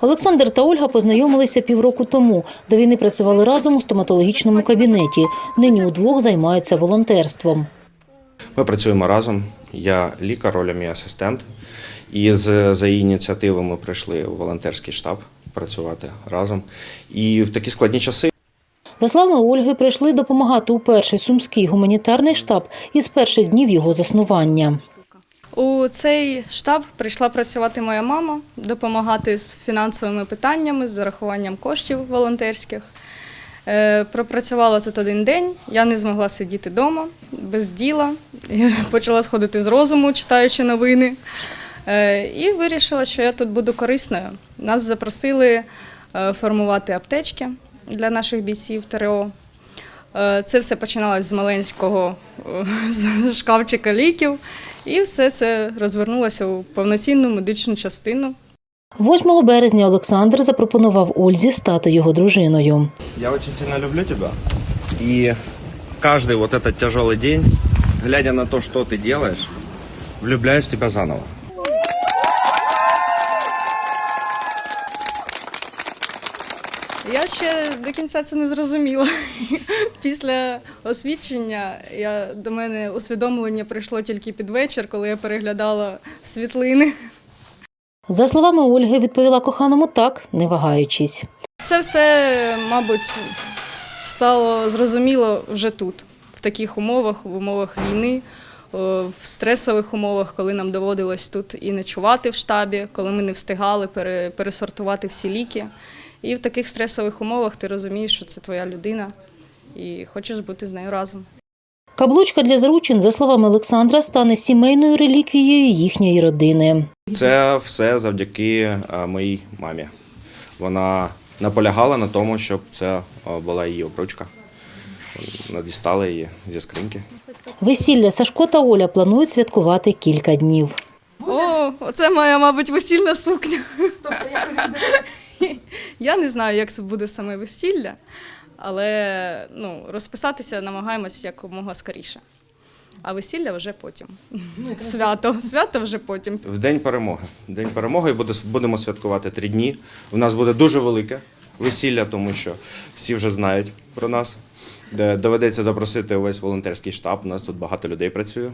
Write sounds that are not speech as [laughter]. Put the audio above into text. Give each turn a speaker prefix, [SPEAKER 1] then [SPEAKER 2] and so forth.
[SPEAKER 1] Олександр та Ольга познайомилися півроку тому. До війни працювали разом у стоматологічному кабінеті. Нині удвох займаються волонтерством.
[SPEAKER 2] Ми працюємо разом. Я лікар, Оля мій асистент. І з, за її ініціативи ми прийшли у волонтерський штаб працювати разом. І в такі складні часи
[SPEAKER 1] За словами Ольги, прийшли допомагати у перший сумський гуманітарний штаб із перших днів його заснування.
[SPEAKER 3] У цей штаб прийшла працювати моя мама, допомагати з фінансовими питаннями, з зарахуванням коштів волонтерських. Е, Пропрацювала тут один день, я не змогла сидіти вдома без діла. [laughs] Почала сходити з розуму, читаючи новини. Е, І вирішила, що я тут буду корисною. Нас запросили е, формувати аптечки для наших бійців ТРО. Це все починалось з маленького [laughs] шкафчика ліків, і все це розвернулося у повноцінну медичну частину.
[SPEAKER 1] 8 березня Олександр запропонував Ользі стати його дружиною.
[SPEAKER 2] Я очень сильно люблю тебя. И каждый вот этот тяжелый день, глядя на то, что ты делаешь, влюбляюсь в тебя заново.
[SPEAKER 3] Я ще до кінця це не зрозуміла. [laughs] Після освідчення я, до мене усвідомлення прийшло тільки під вечір, коли я переглядала світлини.
[SPEAKER 1] За словами Ольги, відповіла коханому так, не вагаючись.
[SPEAKER 3] Це все, мабуть, стало зрозуміло вже тут, в таких умовах, в умовах війни, в стресових умовах, коли нам доводилось тут і ночувати в штабі, коли ми не встигали пересортувати всі ліки. І в таких стресових умовах ти розумієш, що це твоя людина і хочеш бути з нею разом.
[SPEAKER 1] Каблучка для зручин, за словами Олександра, стане сімейною реліквією їхньої родини.
[SPEAKER 2] Це все завдяки моїй мамі. Вона наполягала на тому, щоб це була її обручка. Вона дістала її зі скриньки.
[SPEAKER 1] Весілля Сашко та Оля планують святкувати кілька днів.
[SPEAKER 3] О, оце моя, мабуть, весільна сукня. Я не знаю, як це буде саме весілля, але ну, розписатися намагаємось якомога скоріше. А весілля вже потім. Свято. Свято вже потім.
[SPEAKER 2] В день перемоги. День перемоги буде, будемо святкувати три дні. У нас буде дуже велике весілля, тому що всі вже знають про нас. Де доведеться запросити увесь волонтерський штаб. У нас тут багато людей працює.